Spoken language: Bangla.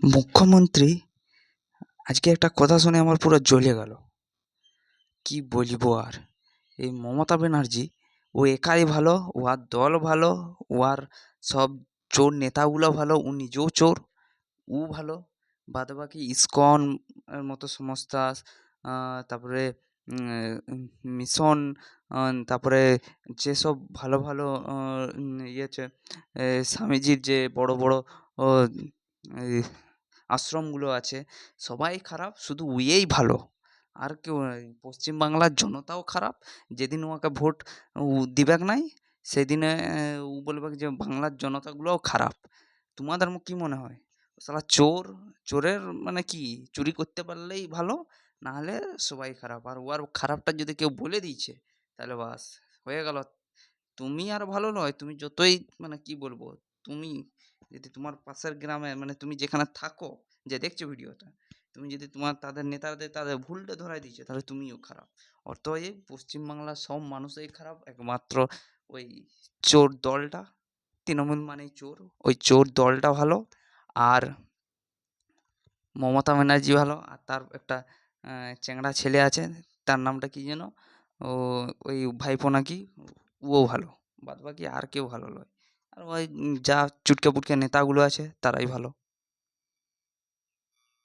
মুখ্যমন্ত্রী, আজকে একটা কথা শুনে আমার পুরো জ্বলে গেল। কী বলব আর? এই মমতা ব্যানার্জি, ও একাই ভালো, উহার দল ভালো, উহার সব চোর নেতাগুলো ভালো ও নিজেও চোর ও ভালো। বাদ বাকি ইসকন মতো সংস্থা তারপরে মিশন তারপরে যেসব ভালো ভালো ইয়ে স্বামীজির যে বড়ো বড়ো আশ্রমগুলো আছে। সবাই খারাপ, শুধু উনিই ভালো। আর কেউ পশ্চিমবাংলার জনতাও খারাপ। যেদিন ওকে ভোট দিবেক নাই, সেদিনে ও বলবেক যে বাংলার জনতাগুলোও খারাপ। তোমাদের কী মনে হয়? সালা চোর, চোরের মানে কী? চুরি করতে পারলেই ভালো, নাহলে সবাই খারাপ। আর উহার খারাপটা যদি কেউ বলে দিয়েছে, তাহলে বাস, হয়ে গেল। তুমি আর ভালো নয়, তুমি যতই মানে কী বলব তুমি যদি তোমার পাশের গ্রামে মানে তুমি যেখানে থাকো, যে দেখছ ভিডিওটা, তুমি যদি তোমার তাদের নেতাদের তাদের ভুলটা ধরাই দিয়েছ, তাহলে তুমিও খারাপ। অতএব পশ্চিমবাংলার সব মানুষই খারাপ, একমাত্র ওই চোর দলটা, তৃণমূল মানেই চোর, ওই চোর দলটা ভালো, আর মমতা ব্যানার্জি ভালো, আর তার একটা চ্যাংড়া ছেলে আছে, তার নামটা কী যেন, ও, ওই ভাইপো নাকি, ও ভালো বাদ বাকি আর কেউ ভালো নয়। আর ওই যা চুটকে পুটকে নেতাগুলো আছে তারাই ভালো।